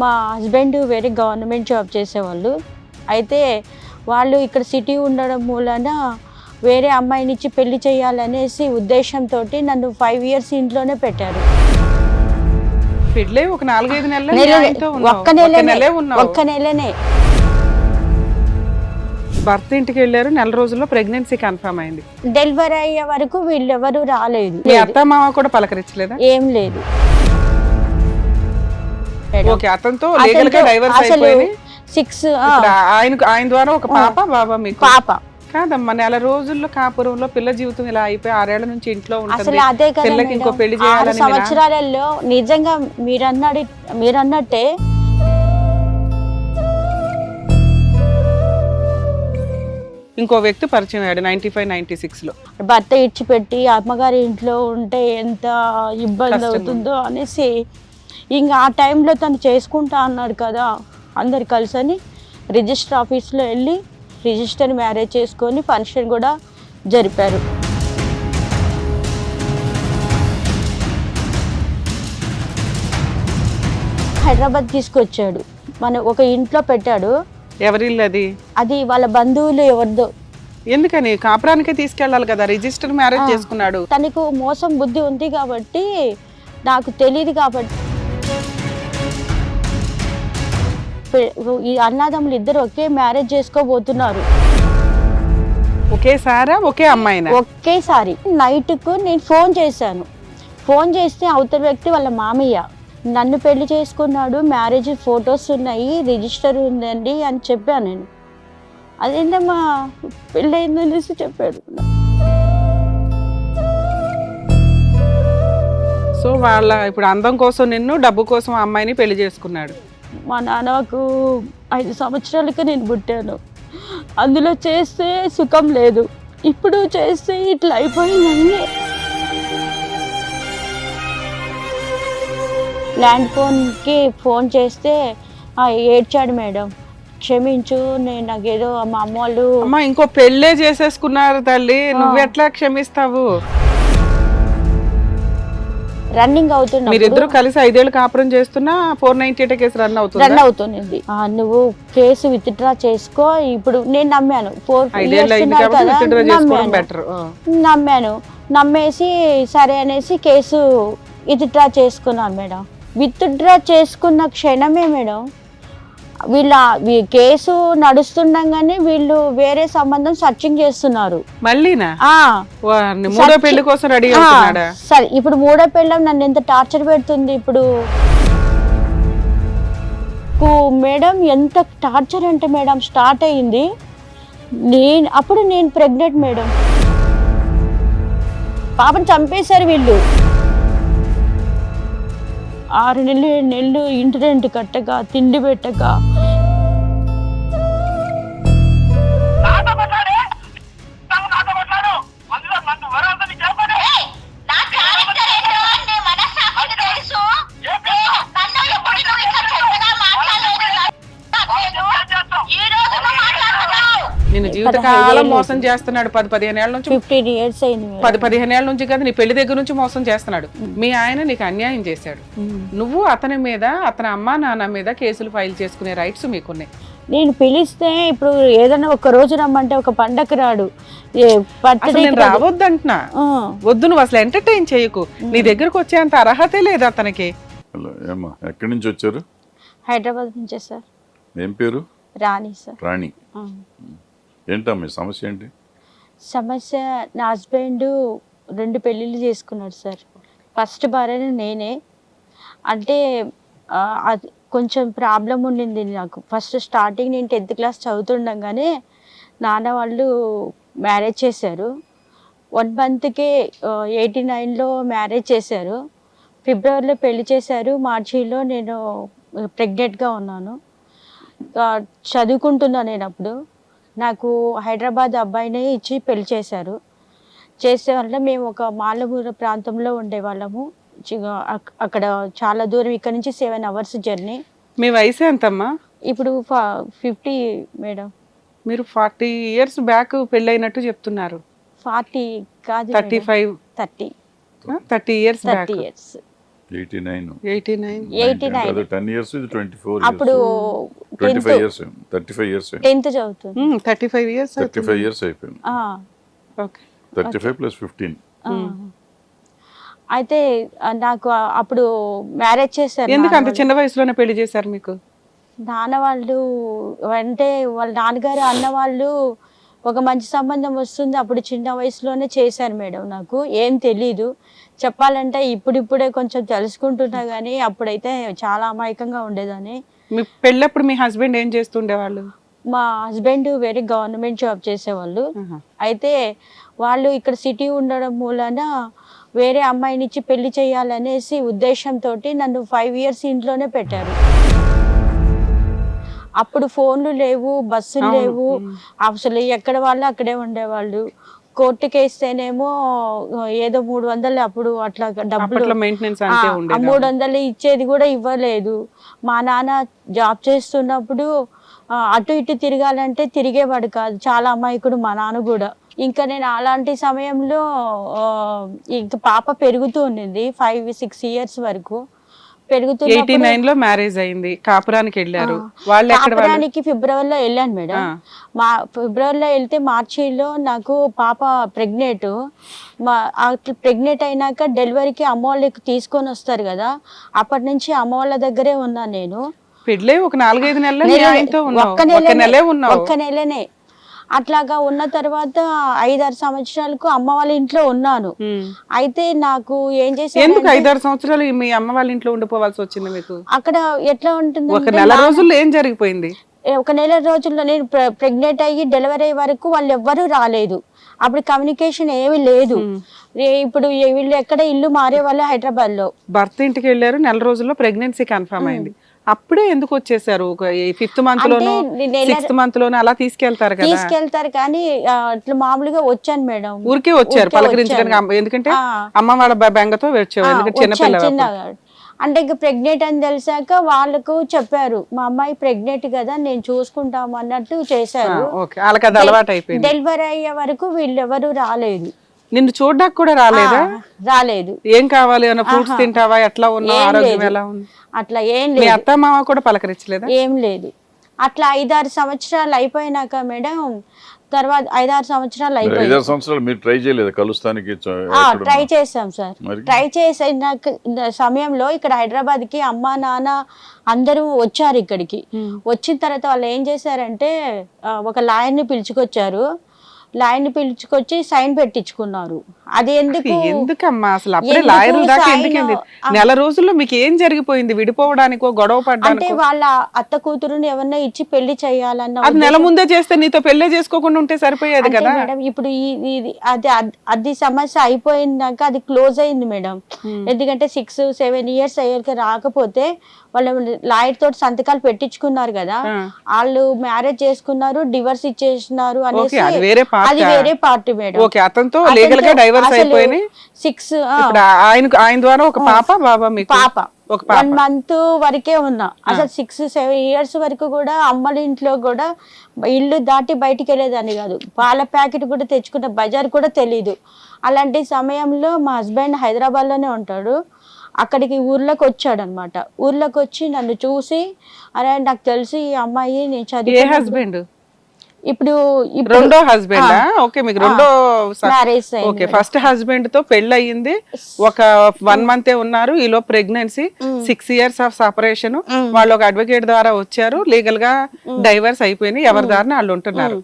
మా హస్బెండ్ వేరే government job చేసేవాళ్ళు. అయితే వాళ్ళు ఇక్కడ సిటీ ఉండడం మూలన వేరే అమ్మాయిని ఇచ్చి పెళ్ళి చేయాలనేసి ఉద్దేశంతో నన్ను ఫైవ్ ఇయర్స్ ఇంట్లోనే పెట్టారు. ఒక నాలుగైదు నెలలు. ఒక్క ఒక్క నెలే నెలనే ఒక్క నెలనే. భర్త ఇంటికి వెళ్ళారు నెల రోజుల్లో ప్రెగ్నెన్సీ కన్ఫర్మ్ అయింది. డెలివరీ అయ్యే వరకు వీళ్ళెవరు రాలేదు. మీ అత్త మామ కూడా పలకరించలేదా? ఏం లేదు. ఓకే అతనితో లీగల్గా డైవర్స్ అయిపోయింది. సిక్స్ ఆయన ఆయన ద్వారా ఒక పాప బాబా మీకు. పాప. కాదమ్మా నెల రోజుల్లో కాపురంలో పిల్ల జీవితం ఇలా అయిపోయి ఆరేళ్ళ నుంచి ఇంట్లో ఉంటుంది. పిల్లకి ఇంకో. పెళ్ళి చేయాలని సంవత్సరాలలో నిజంగా మీరన్నది మీరన్నట్టే ఇంకో వ్యక్తి పరిచయం అయ్యాడు నైన్టీ ఫైవ్ నైన్టీ సిక్స్లో భర్త ఇచ్చిపెట్టి అమ్మగారి ఇంట్లో ఉంటే ఎంత ఇబ్బంది అవుతుందో అనేసి ఇంకా ఆ టైంలో తను చేసుకుంటా అన్నాడు కదా అందరు కలిసని రిజిస్టర్ ఆఫీస్లో వెళ్ళి రిజిస్టర్ మ్యారేజ్ చేసుకొని ఫంక్షన్ కూడా జరిపారు. హైదరాబాద్ తీసుకొచ్చాడు. మన ఒక ఇంట్లో పెట్టాడు. ఎవరిల్లు అది అది వాళ్ళ బంధువులు ఎవరిదో. ఎందుకని? కాపురానికే తీసుకెళ్ళాలి కదా రిజిస్టర్ మ్యారేజ్. చేసుకున్నాడు. తనకు మోసం బుద్ధి ఉంది కాబట్టి నాకు తెలియదు కాబట్టి ఈ అన్నదమ్ములు ఇద్దరు ఒకే మ్యారేజ్ చేసుకోబోతున్నారు. ఒకేసారా ఒకే అమ్మాయినా? ఒకేసారి. నైట్కు నేను ఫోన్ చేశాను. ఫోన్ చేస్తే అవతల వ్యక్తి వాళ్ళ మామయ్య నన్ను పెళ్ళి చేసుకున్నాడు మ్యారేజ్ ఫొటోస్ ఉన్నాయి రిజిస్టర్ ఉందండి అని చెప్పాను నేను. అదేంటమ్మా పెళ్ళి అయిందనేసి చెప్పాడు. సో వాళ్ళ ఇప్పుడు అందం కోసం నిన్ను డబ్బు కోసం ఆ అమ్మాయిని పెళ్ళి చేసుకున్నాడు. మా నాన్నకు ఐదు సంవత్సరాలకి నేను పుట్టాను. అందులో చేస్తే సుఖం లేదు. ఇప్పుడు చేస్తే ఇట్లా అయిపోయిందండి. ల్యాండ్ ఫోన్కి ఫోన్ చేస్తే "ఆ, ఏడ్చాడు మేడం. క్షమించు నేను నాకేదో మా అమ్మ వాళ్ళు అమ్మా ఇంకో పెళ్ళే చేసేసుకున్నారు తల్లి. నువ్వు ఎట్లా క్షమిస్తావు? రన్నింగ్ అవుతున్నా మీరిద్దరు కలిసి ఐదేళ్ళు కాపురం చేస్తున్నా four ninety eight case run అవుతుంది? రన్ అవుతుంది నువ్వు కేసు విత్డ్రా చేసుకో ఇప్పుడు నేను నమ్మాను. ఫోర్ నమ్మాను. నమ్మేసి సరే అనేసి కేసు విత్డ్రా చేసుకున్నాను మేడం. విత్డ్రా చేసుకున్న క్షణమే మేడం వీళ్ళ కేసు నడుస్తుండగానే వీళ్ళు వేరే సంబంధం సర్చింగ్ చేస్తున్నారు. మళ్ళీనా? మూడో పెళ్ళి కోసం రెడీ సరే ఇప్పుడు మూడో పెళ్ళం నన్ను ఎంత టార్చర్ పెడుతుంది ఇప్పుడు? మేడం ఎంత టార్చర్ అంటే మేడం స్టార్ట్ అయ్యింది. నేను అప్పుడు నేను ప్రెగ్నెంట్ మేడం. పాపని చంపేశారు వీళ్ళు. ఆరు నెలలు ఏడు నెలలు ఇంటి రెంట్ కట్టక తిండి పెట్టక జీవితకాలం మోసం చేస్తున్నాడు. పది పదిహేను ఏళ్ళ నుంచి ఫిఫ్టీన్ ఇయర్స్ అయింది పది పదిహేను ఏళ్ళ నుంచి కదా నీ పెళ్ళి దగ్గర నుంచి మోసం చేస్తున్నాడు. మీ ఆయన నీకు అన్యాయం చేశాడు. నువ్వు అతని మీద అతని అమ్మా నాన్న మీద కేసులు ఫైల్ చేసుకునే రైట్స్ మీకున్నాయి. నేను పిలిస్తే ఇప్పుడు ఏదైనా ఒక రోజు రమ్మంటే ఒక పండగ రాడు. రావద్దంటున్నా. వద్దు నువ్వు అసలు ఎంటర్టైన్ చేయకు. నీ దగ్గరకు వచ్చేంత అర్హతే లేదు అతనికి. ఎక్కడి నుంచి వచ్చారు? హైదరాబాద్ నుంచే సార్. ఏం పేరు? రాణి సార్. రాణి. ఏంటమ్మా సమస్య ఏంటి? సమస్య నా హస్బెండ్ రెండు పెళ్ళిళ్ళు చేసుకున్నాడు సార్. ఫస్ట్ భార్య నేనే. అంటే అది కొంచెం ప్రాబ్లం ఉండింది నాకు. ఫస్ట్ స్టార్టింగ్ నేను టెన్త్ క్లాస్ చదువుతుండగానే నాన్న వాళ్ళు మ్యారేజ్ చేశారు. వన్ మంత్కే ఎయిటీ నైన్లో మ్యారేజ్ చేశారు. ఫిబ్రవరిలో పెళ్ళి చేశారు. మార్చిలో నేను ప్రెగ్నెంట్గా ఉన్నాను. చదువుకుంటున్నాను నేను అప్పుడు. నాకు హైదరాబాద్ అబ్బాయిని ఇచ్చి పెళ్ళి చేశారు. చేసే వల్ల మేము ఒక మాలమూర ప్రాంతంలో ఉండేవాళ్ళము. అక్కడ చాలా దూరం ఇక్కడ నుంచి సెవెన్ అవర్స్ జర్నీ మీ వయసు ఎంతమ్మా? ఇప్పుడు ఫిఫ్టీ మేడం. మీరు ఫార్టీ ఇయర్స్ బ్యాక్ పెళ్ళైనట్టు చెప్తున్నారు. ఫార్టీ కాదు thirty five. Thirty. Thirty years back. Thirty years. Eighty nine. Eighty nine. Eighty nine. అది టెన్ ఇయర్స్ ఇది ట్వంటీ ఫోర్ అప్పుడు twenty five years thirty five years tenth చదువుతుంది. Thirty five years thirty five years అయిపోయింది. Okay. Thirty five plus fifteen. అయితే నాకు అప్పుడు marriage చేశారు ఎందుకు అంత చిన్న వయసులోనే పెళ్ళి చేశారు మీకు? నాన్న వాళ్ళు అంటే వాళ్ళ నాన్నగారు అన్న వాళ్ళు ఒక మంచి సంబంధం వస్తుంది. అప్పుడు చిన్న వయసులోనే చేశారు మేడం నాకు. ఏం తెలీదు. చెప్పాలంటే ఇప్పుడిప్పుడే కొంచెం తెలుసుకుంటున్నా కానీ అప్పుడైతే చాలా అమాయకంగా ఉండేదని మీ పెళ్ళప్పుడు మీ హస్బెండ్ ఏం చేస్తుండేవాళ్ళు? మా హస్బెండ్ వేరే గవర్నమెంట్ జాబ్ చేసేవాళ్ళు. అయితే వాళ్ళు ఇక్కడ సిటీ ఉండడం మూలన వేరే అమ్మాయిని ఇచ్చి పెళ్ళి చేయాలనేసి ఉద్దేశంతో నన్ను ఫైవ్ ఇయర్స్ ఇంట్లోనే పెట్టారు. అప్పుడు ఫోన్లు లేవు బస్సులు. లేవు. అసలు ఎక్కడ వాళ్ళు అక్కడే ఉండేవాళ్ళు. కోర్టుకి వేస్తేనేమో ఏదో మూడు వందలు అప్పుడు అట్లా డబ్బులు. మూడు వందలు ఇచ్చేది కూడా ఇవ్వలేదు. మా నాన్న జాబ్ చేస్తున్నప్పుడు అటు ఇటు తిరగాలంటే తిరిగేవాడు కాదు. చాలా అమాయకుడు మా నాన్న కూడా. ఇంకా నేను అలాంటి సమయంలో ఇంకా పాప పెరుగుతూ ఉండింది ఫైవ్ సిక్స్ ఇయర్స్ వరకు. ఎయిటీ పెరుగుతున్నప్పుడు నైన్లో మ్యారేజ్ అయింది. కాపురానికి వెళ్ళారు. వాళ్ళు కాపురానికి ఫిబ్రవరిలో వెళ్ళాను మేడం. మా ఫిబ్రవరిలో వెళ్తే మార్చిలో నాకు పాప ప్రెగ్నెంట్. మా ప్రెగ్నెంట్ అయినాక డెలివరీకి అమ్మ వాళ్ళకి తీసుకొని వస్తారు కదా. అప్పటి నుంచి అమ్మ వాళ్ళ దగ్గరే ఉన్నాను నేను. పెళ్ళే ఒక నాలుగైదు నెలలు ఒక్క నెలనే. అట్లాగా ఉన్న తర్వాత ఐదారు సంవత్సరాలకు అమ్మ వాళ్ళ ఇంట్లో ఉన్నాను. అయితే నాకు ఏం ఎందుకు చేశాను ఐదారు సంవత్సరాలు మీ అమ్మ వాళ్ళ ఇంట్లో ఉండిపోవాల్సి వచ్చింది మీకు? అక్కడ ఎట్లా ఉంటుంది ఒక నెల రోజుల్లో ఏం జరిగిపోయింది? ఒక నెల రోజుల్లో నేను ప్రెగ్నెంట్ అయ్యి డెలివరీ అయ్యే వరకు వాళ్ళు ఎవ్వరూ రాలేదు. అప్పుడు కమ్యూనికేషన్ ఏమీ లేదు. ఇప్పుడు వీళ్ళు ఎక్కడ ఇల్లు మారే వాళ్ళు హైదరాబాద్లో భర్త ఇంటికి వెళ్ళారు నెల రోజుల్లో ప్రెగ్నెన్సీ కన్ఫర్మ్ అయింది. అప్పుడే ఎందుకు వచ్చేసారు? ఫిఫ్త్ మంత్ లోను సిక్స్త్ మంత్ లోను అలా తీసుకెళ్తారు కదా. తీసుకెళ్తారు కానీ ఆ, ఇట్లా మామూలుగా వచ్చాను మేడం. ఊరికే వచ్చారు పలకరించడానికి ఎందుకంటే. అమ్మ వాళ్ళ బెంగతో వచ్చావు ఆ, ఎందుకంటే చిన్నపిల్ల. అంటే ఇక ప్రెగ్నెంట్ అని తెలిసాక వాళ్ళకు చెప్పారు మా అమ్మాయి ప్రెగ్నెంట్ కదా నేను చూసుకుంటాము అన్నట్టు చేశారు. డెలివరీ అయ్యే వరకు వీళ్ళెవరు రాలేదు. నిన్ను చూడడానికి కూడా రాలేదా? రాలేదు. ఏం కావాలి? అన్న ఫ్రూట్స్. తింటావా? ఎట్లా ఉన్నావు? ఏం ఆరోగ్యం లేదు. ఎలా ఉంది? అట్లా ఏం మీ లేదు అత్త మామ కూడా పలకరించలేదా? ఏం లేదు. అట్లా ఐదారు సంవత్సరాలు అయిపోయినాక మేడం తర్వాత ఐదారు సంవత్సరాలు అయిపోయింది. ఐదారు సంవత్సరాలు మీరు ట్రై చేయలేదు. కలుస్తానికి ట్రై ఉన్నా? చేసాం సార్? ట్రై చేసిన సమయంలో ఇక్కడ హైదరాబాద్కి అమ్మ నాన్న అందరూ వచ్చారు ఇక్కడికి. వచ్చిన తర్వాత వాళ్ళు ఏం చేశారంటే ఒక లాయర్ని పిలుచుకొచ్చారు. లాయర్ని పిలుచుకొచ్చి సైన్ పెట్టించుకున్నారు. అది ఎందుకు? ఎందుకమ్మా? అసలు అప్పుడే ఎందుకు లాయర్ల దాకా ఆ. నెల రోజుల్లో మీకు ఏం జరిగిపోయింది? విడిపోవడానికో గొడవ అంటే పడ్డానికో? వాళ్ళ అత్త కూతురుని ఎవరన్నా ఇచ్చి పెళ్ళి చేయాలన్న అది నెల ముందే చేస్తే నీతో పెళ్ళే చేసుకోకుండా ఉంటే సరిపోయేది అంటే కదా? మేడం ఇప్పుడు ఈ- ఇది అది అద్- సమస్య అయిపోయిందాక అది క్లోజ్ అయింది మేడం. ఎందుకంటే సిక్స్ సెవెన్ ఇయర్స్ అయ్యాక రాకపోతే వాళ్ళు లాయర్ తోటి సంతకాలు పెట్టించుకున్నారు కదా. వాళ్ళు మ్యారేజ్ చేసుకున్నారు డివర్స్ ఇచ్చేసినారు అనేసి అది వేరే పార్టీ మేడం. ఓకే అతనితో లీగల్గా డైవర్స్ అయిపోయి సిక్స్ ఆయన ఆయన ద్వారా ఒక పాప బాబా మీకు? పాప. వన్ మంత్ వరకే ఉన్నా. అసలు సిక్స్ సెవెన్ ఇయర్స్ వరకు కూడా అమ్మల ఇంట్లో కూడా ఇల్లు దాటి బయటికి వెళ్ళేదాన్ని కాదు. పాల ప్యాకెట్ కూడా తెచ్చుకున్న బజార్ కూడా తెలీదు. అలాంటి సమయంలో మా హస్బెండ్ హైదరాబాద్లోనే ఉంటాడు. అక్కడికి ఊర్లోకి వచ్చాడు అనమాట ఊర్లోకి వచ్చి నన్ను చూసి అరే నాకు తెలిసి ఈ అమ్మాయి నేను చదివి హస్బెండ్? ఇప్పుడు రెండో హస్బెండ్ ఓకే మీకు రెండో మ్యారేజ్ ఓకే ఫస్ట్ హస్బెండ్తో పెళ్ళి అయ్యింది ఒక వన్ మంత్ ఉన్నారు. ఈలో pregnancy six years of separation వాళ్ళు ఒక అడ్వకేట్ ద్వారా వచ్చారు. లీగల్గా డైవర్స్ అయిపోయినాయి ఎవరి దారిన వాళ్ళు ఉంటున్నారు.